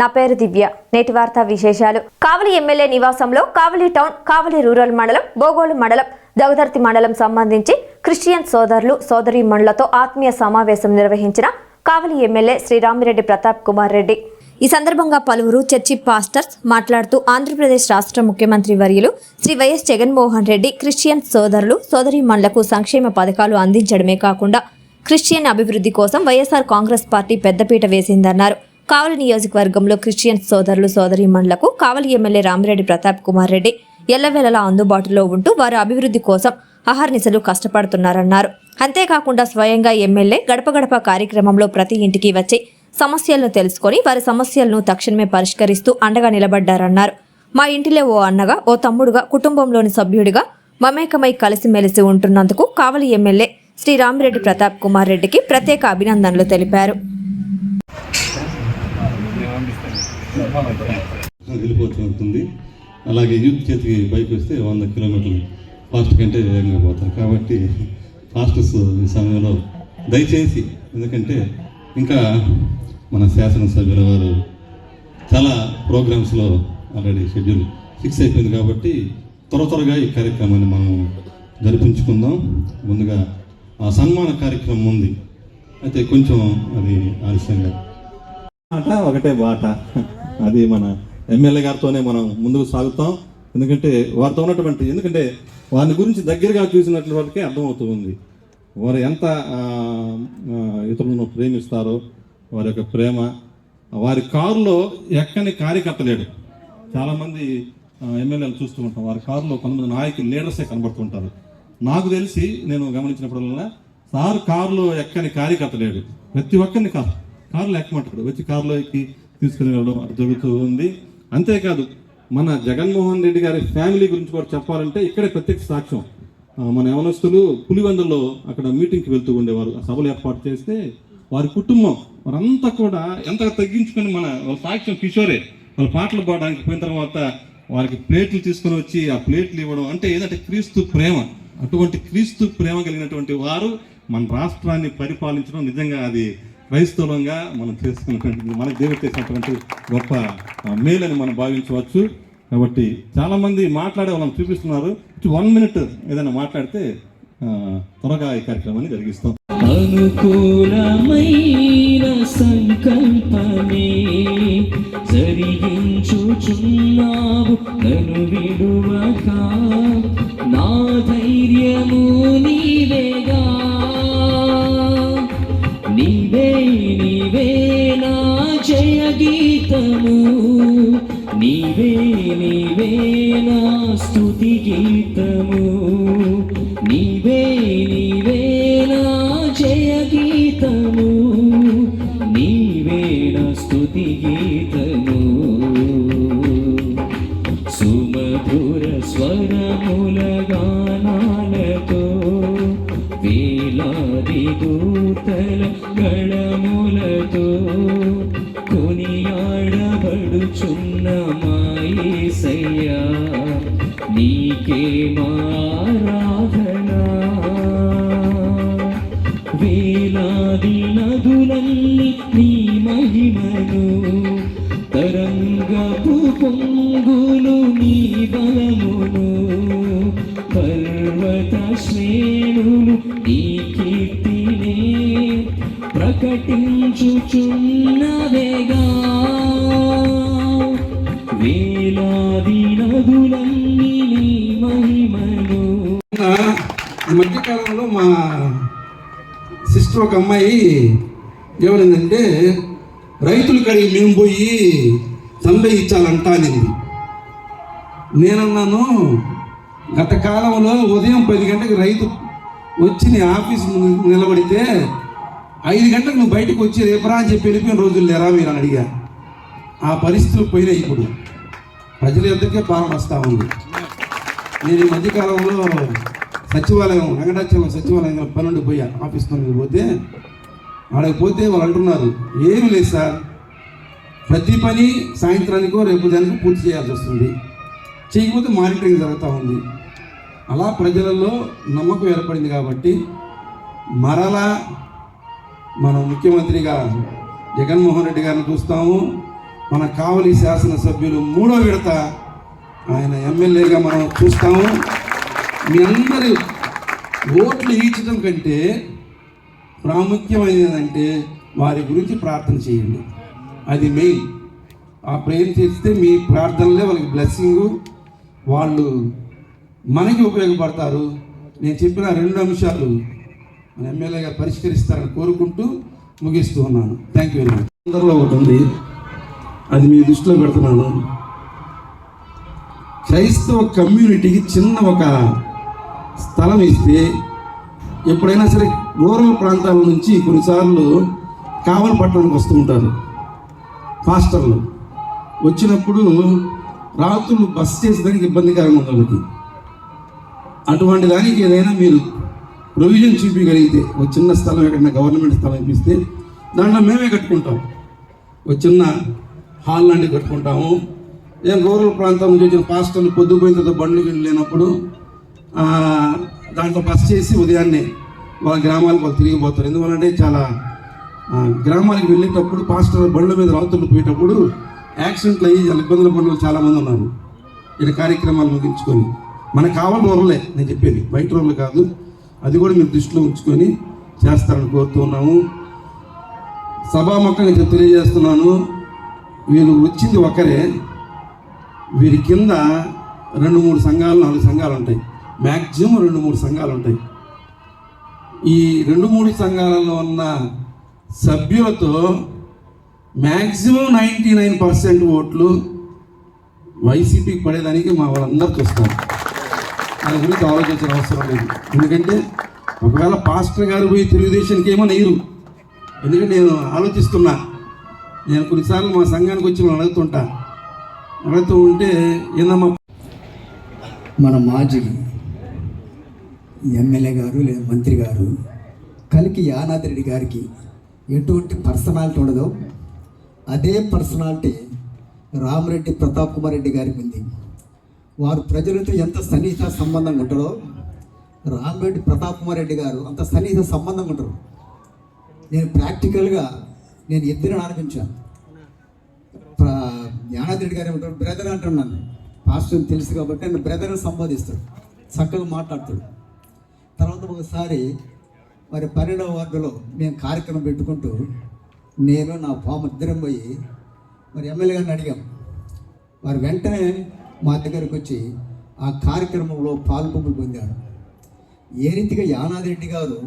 నా పేరు దివ్య. నేటి వార్త విశేషాలు. కావలి ఎమ్మెల్యే నివాసంలో కావలి టౌన్ కావలి రూరల్ మండలం బోగోలు మండలం దగదర్తి మండలం సంబంధించి క్రిస్టియన్ సోదరులు సోదరీమణులతో ఆత్మీయ సమావేశం నిర్వహించిన కావలి ఎమ్మెల్యే శ్రీరామిరెడ్డి ప్రతాప్ కుమార్ రెడ్డి. ఈ సందర్భంగా పలువురు చర్చి పాస్టర్స్ మాట్లాడుతూ ఆంధ్రప్రదేశ్ రాష్ట్ర ముఖ్యమంత్రి వర్యులు శ్రీ వైఎస్ జగన్మోహన్ రెడ్డి క్రిస్టియన్ సోదరులు సోదరీమణులకు సంక్షేమ పథకాలు అందించడమే కాకుండా క్రిస్టియన్ అభివృద్ధి కోసం వైఎస్ఆర్ కాంగ్రెస్ పార్టీ పెద్దపీట వేసిందన్నారు. కావలి నియోజకవర్గంలో క్రిస్టియన్ సోదరులు సోదరిమణులకు కావలి ఎమ్మెల్యే రామిరెడ్డి ప్రతాప్ కుమార్ రెడ్డి ఎల్లవేళలా అందుబాటులో ఉంటూ వారి అభివృద్ధి కోసం అహర్నిశలు కష్టపడుతున్నారన్నారు. అంతేకాకుండా స్వయంగా ఎమ్మెల్యే గడప గడప కార్యక్రమంలో ప్రతి ఇంటికి వచ్చి సమస్యలను తెలుసుకొని వారి సమస్యలను తక్షణమే పరిష్కరిస్తూ అండగా నిలబడ్డారన్నారు. మా ఇంటిలో ఓ అన్నగా ఓ తమ్ముడుగా కుటుంబంలోని సభ్యుడిగా మమేకమై కలిసిమెలిసి ఉంటున్నందుకు కావలి ఎమ్మెల్యే శ్రీ రామిరెడ్డి ప్రతాప్ కుమార్ రెడ్డికి ప్రత్యేక అభినందనలు తెలిపారు. వెళ్ళిపోతూ ఉంటుంది. అలాగే యూత్ చేతికి బైక్ వస్తే వంద కిలోమీటర్లు ఫాస్ట్ కంటే వేగంగా పోతారు. కాబట్టి ఫాస్టర్స్ ఈ సమయంలో దయచేసి ఎందుకంటే ఇంకా మన శాసనసభ్యుల వారు చాలా ప్రోగ్రామ్స్లో ఆల్రెడీ షెడ్యూల్ ఫిక్స్ అయిపోయింది కాబట్టి త్వర త్వరగా ఈ కార్యక్రమాన్ని మనం జరిపించుకుందాం. ముందుగా ఆ సన్మాన కార్యక్రమం ఉంది. అయితే కొంచెం అది ఆలస్యంగా మాట ఒకటే బాట. అది మన ఎమ్మెల్యే గారితోనే మనం ముందుకు సాగుతాం. ఎందుకంటే వారితో ఉన్నటువంటి ఎందుకంటే వారిని గురించి దగ్గరగా చూసినట్లు వారికి అర్థమవుతుంది. వారు ఎంత ఇతరులను ప్రేమిస్తారో వారి యొక్క ప్రేమ. వారి కారులో ఎక్కని కార్యకర్త లేడు. చాలామంది ఎమ్మెల్యేలు చూస్తూ ఉంటాం. వారి కారులో కొంతమంది నాయకులు లీడర్సే కనబడుతుంటారు. నాకు తెలిసి నేను గమనించినప్పుడల్లా సార్ కారులో ఎక్కని కార్యకర్త లేడు. ప్రతి ఒక్కరిని కాదు. కారులో ఎక్కమంటాడు వచ్చి కారులో ఎక్కి తీసుకుని వెళ్ళడం జరుగుతూ ఉంది. అంతేకాదు మన జగన్మోహన్ రెడ్డి గారి ఫ్యామిలీ గురించి కూడా చెప్పాలంటే ఇక్కడే ప్రత్యక్ష సాక్ష్యం. మన యవనస్తులు పులివెందుల్లో అక్కడ మీటింగ్కి వెళ్తూ ఉండేవారు. ఆ సభలు ఏర్పాటు చేస్తే వారి కుటుంబం వారంతా కూడా ఎంత తగ్గించుకొని మన సాక్ష్యం కిషోరే వాళ్ళ పాటలు పాడడానికి పోయిన తర్వాత వారికి ప్లేట్లు తీసుకొని వచ్చి ఆ ప్లేట్లు ఇవ్వడం అంటే ఏదంటే క్రీస్తు ప్రేమ. అటువంటి క్రీస్తు ప్రేమ కలిగినటువంటి వారు మన రాష్ట్రాన్ని పరిపాలించడం నిజంగా అది క్రైస్తవంగా మనం చేసుకున్నటువంటి మన దేవుడు చేసినటువంటి గొప్ప మేలని మనం భావించవచ్చు. కాబట్టి చాలా మంది మాట్లాడే వాళ్ళని చూపిస్తున్నారు. వన్ మినిట్ ఏదైనా మాట్లాడితే త్వరగా ఈ కార్యక్రమాన్ని జరిగిస్తాం. అనుకూలమైన సంకల్పమే జరిగించుచున్నావు. నన్ను విడువక నా ధైర్యముని స్తుతి గీతము. గళములతో కొనియాడబడుచున్న మాయేసయ్యా నీకే మారాధన. వేలాది నదులన్నీ నీ మహిమను తరంగపు పొంగులు నీ బలమును పర్వత శ్రేణులు నీ ఒక అమ్మాయి ఏమైందంటే రైతుల కడిగి మేము పోయి చంద ఇచ్చాలంట అనింది. నేనన్నాను గత కాలంలో ఉదయం పది గంటలకు రైతు వచ్చి నీ ఆఫీస్ నిలబడితే ఐదు గంటలకు నువ్వు బయటకు వచ్చి రేపరా అని చెప్పి వెళ్ళిపోయిన రోజులు లేరా మీరు? అని అడిగా. ఆ పరిస్థితులు పోయినాయి ఇప్పుడు. ప్రజల యొద్దకే పాలన వస్తూ ఉంది. నేను ఈ మధ్యకాలంలో సచివాలయం వెంకటాచలం సచివాలయం పన్నెండు పోయా ఆఫీస్ పనుండి పోతే ఆడకి పోతే వాళ్ళు అంటున్నారు ఏమి లేదు సార్. ప్రతి పని సాయంత్రానికో రేపు దానికో పూర్తి చేయాల్సి వస్తుంది. చేయకపోతే మానిటరింగ్ జరుగుతూ ఉంది. అలా ప్రజలలో నమ్మకం ఏర్పడింది కాబట్టి మరలా మనం ముఖ్యమంత్రిగా జగన్మోహన్ రెడ్డి గారిని చూస్తాము. మన కావలి శాసనసభ్యులు మూడో విడత ఆయన ఎమ్మెల్యేగా మనం చూస్తాము. మీ అందరి ఓట్లు ఈచడం కంటే ప్రాముఖ్యమైనదంటే వారి గురించి ప్రార్థన చేయండి. అది మెయిన్. ఆ ప్రేయర్ చేస్తే మీ ప్రార్థనలే వాళ్ళకి బ్లెస్సింగ్ వాళ్ళు మనకి ఉపయోగపడతారు. నేను చెప్పిన రెండు అంశాలు మన ఎమ్మెల్యేగా పరిష్కరిస్తారని కోరుకుంటూ ముగిస్తూ ఉన్నాను. థ్యాంక్ యూ వెరీ మచ్ అందరిలో ఒకటి ఉంది. అది మీ దృష్టిలో పెడుతున్నాను. క్రైస్తవ కమ్యూనిటీకి చిన్న ఒక స్థలం ఇస్తే ఎప్పుడైనా సరే రూరల్ ప్రాంతాల నుంచి కొన్నిసార్లు కావలి పట్టణానికి వస్తూ ఉంటారు. పాస్టర్లు వచ్చినప్పుడు రాత్రులు బస్ చేసేదానికి ఇబ్బందికరంగా ఉంది వాళ్ళకి. అటువంటి దానికి ఏదైనా మీరు ప్రొవిజన్ చూపించగలిగితే ఒక చిన్న స్థలం ఎక్కడైనా గవర్నమెంట్ స్థలం ఇప్పిస్తే దాంట్లో మేమే కట్టుకుంటాం. ఒక చిన్న హాల్ లాంటివి కట్టుకుంటాము. ఏం రూరల్ ప్రాంతం నుంచి వచ్చిన పాస్టర్లు పొద్దుపోయిన తర్వాత బండ్లు గిళ్ళు లేనప్పుడు దాంట్లో బస్ చేసి ఉదయాన్నే వాళ్ళ గ్రామాలకు వాళ్ళు తిరిగిపోతారు ఎందువల్లంటే చాలా గ్రామాలకు వెళ్ళేటప్పుడు పాస్టర్ బండ్ల మీద రాత్రులు పోయేటప్పుడు యాక్సిడెంట్లు అయ్యి చాలా ఇబ్బందులు పడిన చాలామంది ఉన్నారు. ఇక్కడ కార్యక్రమాలు ముగించుకొని. మనకు కావాలి ఊరలే నేను చెప్పేది. బయట రోడ్లు కాదు. అది కూడా మీరు దృష్టిలో ఉంచుకొని చేస్తారని కోరుతున్నాము సభాముఖంగా నేను తెలియజేస్తున్నాను. వీళ్ళు వచ్చింది ఒకరే. వీరి కింద రెండు మూడు సంఘాలు నాలుగు సంఘాలు ఉంటాయి. మ్యాక్సిమం రెండు మూడు సంఘాలు ఉంటాయి ఈ రెండు మూడు సంఘాలలో ఉన్న సభ్యులతో మ్యాక్సిమం నైంటీ నైన్ పర్సెంట్ ఓట్లు వైసీపీకి పడేదానికి మా వాళ్ళందరూ చూస్తారు దాని గురించి ఆలోచించిన అవసరం లేదు. ఎందుకంటే ఒకవేళ పాస్టర్ గారు పోయి తెలుగుదేశానికి ఏమో నెయ్యరు ఎందుకంటే నేను ఆలోచిస్తున్నా. నేను కొన్నిసార్లు మా సంఘానికి వచ్చి మనం అడుగుతుంటా. అడుగుతూ ఉంటే ఏందమ్మా? మన మాజీ ఎమ్మెల్యే గారు లేదా మంత్రి గారు కలికి యానాది రెడ్డి గారికి ఎటువంటి పర్సనాలిటీ ఉండదో. అదే పర్సనాలిటీ రామరెడ్డి ప్రతాప్ కుమార్ రెడ్డి గారికి ఉంది. వారు ప్రజలతో ఎంత సన్నిహిత సంబంధం ఉంటారో రామరెడ్డి ప్రతాప్ కుమార్ రెడ్డి గారు అంత సన్నిహిత సంబంధం ఉంటారు. నేను ప్రాక్టికల్గా నేను ఇద్దరిని అనిపించాను జ్ఞానారెడ్డి గారు ఏమంటారు? బ్రదర్ అంటున్నాను. పాస్టర్ తెలుసు కాబట్టి నేను బ్రదర్ సంబోధిస్తాడు చక్కగా మాట్లాడతాడు. తర్వాత ఒకసారి మరి పన్నెండవ వార్డులో మేము కార్యక్రమం పెట్టుకుంటూ నేను నా పాము ఇద్దరం పోయి మరి ఎమ్మెల్యే గారిని అడిగాం. వారు వెంటనే మా దగ్గరకు వచ్చి ఆ కార్యక్రమంలో పాల్పొంపులు పొందాడు ఏ రీతిగా యానాదిరెడ్డి గారు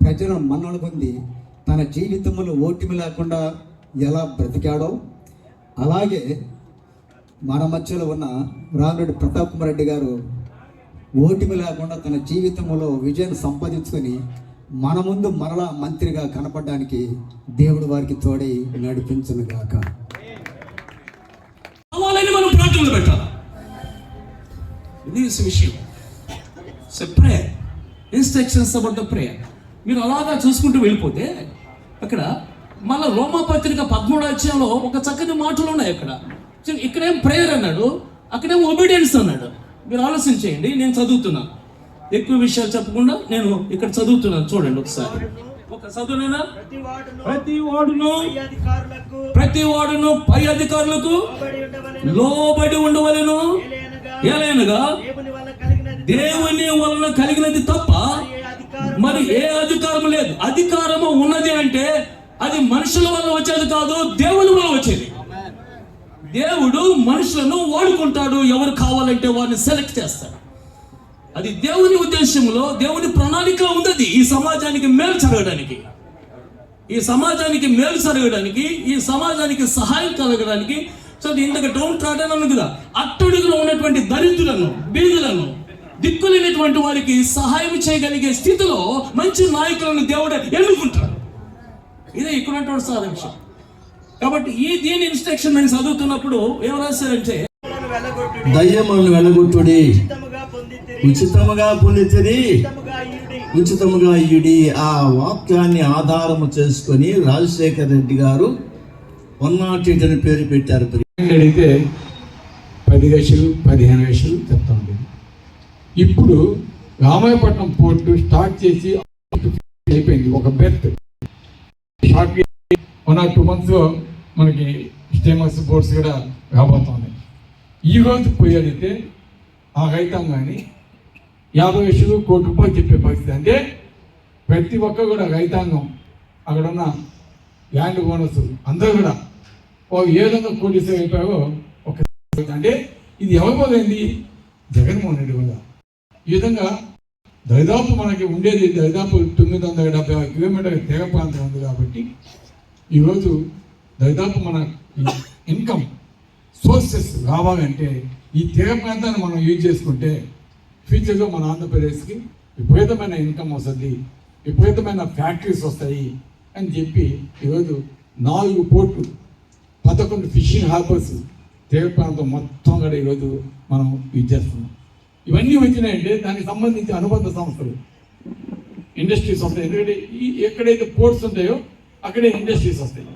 ప్రజలను మన్నలు పొంది తన జీవితంలో ఓటమి లేకుండా ఎలా బ్రతికాడో అలాగే మన మధ్యలో ఉన్న రామిరెడ్డి ప్రతాప్ కుమార్ రెడ్డి గారు ఓటిమి లేకుండా తన జీవితంలో విజయాన్ని సంపాదించుకొని మన ముందు మరలా మంత్రిగా కనపడడానికి దేవుడు వారికి తోడై నడిపించను గాక. కావాలని మనం ప్రార్థనలు పెట్టాలి? ఇది విషయం. Prayer instructions about the prayer మీరు అలాగా చూసుకుంటూ వెళ్ళిపోతే అక్కడ మళ్ళీ రోమా పత్రిక పదమూడు అధ్యాయంలో ఒక చక్కని మాటలు ఉన్నాయి అక్కడ. ఇక్కడేం ప్రేయర్ అన్నాడు అక్కడేం ఒబీడియన్స్ అన్నాడు. మీరు ఆలోచన చేయండి నేను చదువుతున్నాను ఎక్కువ విషయాలు చెప్పకుండా నేను ఇక్కడ చదువుతున్నాను. చూడండి ఒకసారి. ఒక చదువునేనా? ప్రతి వాడును ప్రతి వాడును పై అధికారులకు లోబడి ఉండవలెను. ఏలైనగా దేవుని వలన కలిగినది తప్ప మరి ఏ అధికారం లేదు. అధికారము ఉన్నది అంటే అది మనుషుల వల్ల వచ్చేది కాదు దేవుని వల్ల వచ్చేది. దేవుడు మనుషులను వాడుకుంటాడు. ఎవరు కావాలంటే వారిని సెలెక్ట్ చేస్తాడు. అది దేవుని ఉద్దేశంలో దేవుని ప్రణాళిక ఉన్నది ఈ సమాజానికి మేలు జరగడానికి. ఈ సమాజానికి మేలు జరగడానికి ఈ సమాజానికి సహాయం కలగడానికి. సో ఇంతకు డౌన్ ట్రాటన్ అను కదా అట్టడుగులో ఉన్నటువంటి దరిద్రులను బీదులను దిక్కులేనటువంటి వారికి సహాయం చేయగలిగే స్థితిలో మంచి నాయకులను దేవుడు ఎన్నుకుంటాడు. ఇదే ఇక్కడ ఉన్నటువంటి సారాంశం. కాబట్టి ఈ దీని ఇన్స్ట్రక్షన్ నేను చదువుతున్నప్పుడు ఏం రాశారంటే దయ్యములను వెళ్ళగొట్టుడి ఉచితముగా పొందితిరి. ఉచితముగా ఇయుడి ఆ వాక్యాన్ని ఆధారము చేసుకొని రాజశేఖర రెడ్డి గారు వన్ నాట్ ఎయిట్ అని పేరు పెట్టారు. అడిగితే పది లక్షలు పదిహేను లక్షలు చెప్తా ఉండేది ఇప్పుడు రామాయపట్నం పోర్టు స్టార్ట్ చేసి అయిపోయింది. ఒక berth. Short one or two మంత్స్లో మనకి స్టేమస్ బోర్డ్స్ కూడా రాబోతున్నాయి ఈ రోజు పోయి అడిగితే ఆ రైతాంగాన్ని యాభై లక్షలు కోటి రూపాయలు చెప్పే పరిస్థితి. అంటే ప్రతి ఒక్క కూడా రైతాంగం అక్కడ ఉన్న ల్యాండ్ ఓనర్స్ అందరూ కూడా ఒక ఏ విధంగా కోటీశ్వర అయిపోయారో ఒక అంటే ఇది ఎవరి వల్ల అయింది? జగన్మోహన్ రెడ్డి వల్ల. ఈ విధంగా దరిదాపు మనకి ఉండేది దరిదాపు తొమ్మిది వందల డెబ్బై కిలోమీటర్ల తీర ప్రాంతం ఉంది కాబట్టి ఈరోజు దాదాపు మన ఇన్కమ్ సోర్సెస్ రావాలంటే ఈ తీర ప్రాంతాన్ని మనం యూజ్ చేసుకుంటే ఫ్యూచర్లో మన ఆంధ్రప్రదేశ్కి విపరీతమైన ఇన్కమ్ వస్తుంది విపరీతమైన ఫ్యాక్టరీస్ వస్తాయి అని చెప్పి ఈరోజు నాలుగు పోర్ట్లు పదకొండు ఫిషింగ్ హార్బర్స్ తీర ప్రాంతం మొత్తం కూడా ఈరోజు మనం యూజ్ చేస్తున్నాం. ఇవన్నీ వచ్చినాయంటే దానికి సంబంధించి అనుబంధ సంస్థలు ఇండస్ట్రీస్ వస్తాయి. ఎందుకంటే ఈ ఎక్కడైతే పోర్ట్స్ ఉంటాయో అక్కడే ఇండస్ట్రీస్ వస్తాయి.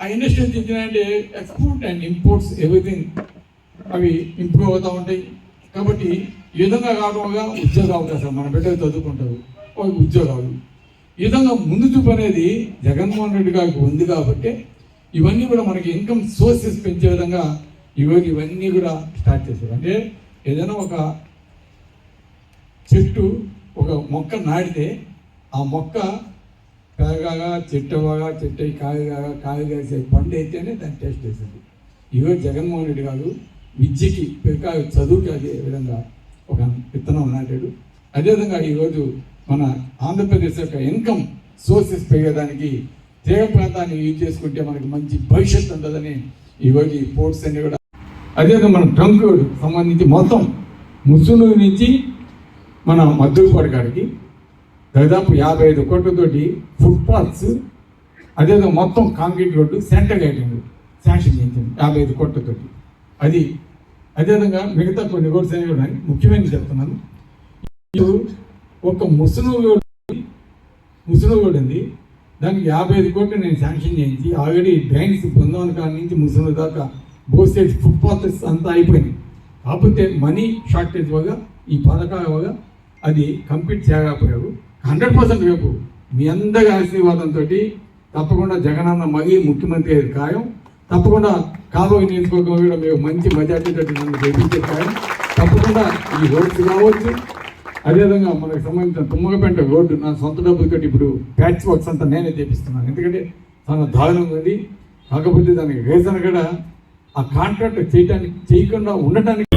ఆ ఇండస్ట్రీస్ ఇచ్చినాయంటే ఎక్స్పోర్ట్ అండ్ ఇంపోర్ట్స్ ఎవ్రీథింగ్ అవి ఇంప్రూవ్ అవుతూ ఉంటాయి. కాబట్టి ఈ విధంగా కాకుండా ఉద్యోగ అవకాశాలు మన బిడ్డలు చదువుకుంటారు. వాళ్ళకి ఉద్యోగాలు. ఈ విధంగా ముందు చూపు అనేది జగన్మోహన్ రెడ్డి గారికి ఉంది కాబట్టి ఇవన్నీ కూడా మనకి ఇన్కమ్ సోర్సెస్ పెంచే విధంగా ఈరోజు ఇవన్నీ కూడా స్టార్ట్ చేశారు. అంటే ఏదైనా ఒక చెట్టు ఒక మొక్క నాటితే ఆ మొక్క పెరగాగా చెట్టు అవ్వగా చెట్టు కాయగా కాయ కాసే పండు అయితేనే దాన్ని టేస్ట్ చేసింది ఈరోజు జగన్మోహన్ రెడ్డి గారు విద్యకి పెరగా చదువుకి అదే విధంగా ఒక విత్తనం నాటాడు. అదేవిధంగా ఈరోజు మన ఆంధ్రప్రదేశ్ యొక్క ఇన్కమ్ సోర్సెస్ పెరిగేదానికి తీగ ప్రాంతాన్ని యూజ్ చేసుకుంటే మనకి మంచి భవిష్యత్తు ఉంటుందని ఈరోజు ఈ పోర్ట్స్ అన్ని కూడా. అదేవిధంగా మన ట్రంక్ సంబంధించి మొత్తం ముసునూరు నుంచి మన మద్దూరుపాడు పడకాడికి దాదాపు యాభై ఐదు కోట్లతోటి ఫుట్పాత్స్ అదేవిధంగా మొత్తం concrete road centre lighting sanction చేయించింది యాభై ఐదు కోట్లతోటి. అది అదేవిధంగా మిగతా కొన్ని రోడ్స్ అనేవి ముఖ్యమైనది చెప్తున్నాను. ఇప్పుడు ఒక ముసలి రోడ్ రోడ్ ఉంది దానికి యాభై ఐదు కోట్లు నేను శాంక్షన్ చేయించి ఆల్రెడీ డ్రైన్స్ బృందావన కాడ నుంచి ముసలి దాకా బోసెడ్ ఫుట్పాత్స్ అంతా అయిపోయింది కాకపోతే మనీ షార్టేజ్ వల్ల ఈ పథకాల వల్ల అది కంప్లీట్ చేయకపోయారు హండ్రెడ్ పర్సెంట్ రేపు. మీ అందరి ఆశీర్వాదంతో తప్పకుండా జగనన్న మరీ ముఖ్యమంత్రి అయ్యేది ఖాయం. తప్పకుండా కాబోయే నియోజకవర్గం కూడా మేము మంచి మెజార్టీ నన్ను గెలిపించే ఖాయం. తప్పకుండా ఈ రోడ్స్ కావచ్చు. అదేవిధంగా మనకు సంబంధించిన తుమ్మగపేట రోడ్డు నా సొంత డబ్బులతో ఇప్పుడు ప్యాచ్ వర్క్స్ అంతా నేనే చేపిస్తున్నాను. ఎందుకంటే చాలా దారుణంగా ఉంది. కాకపోతే దానికి రీజన్ కూడా ఆ కాంట్రాక్ట్ చేయడానికి చేయకుండా ఉండటానికి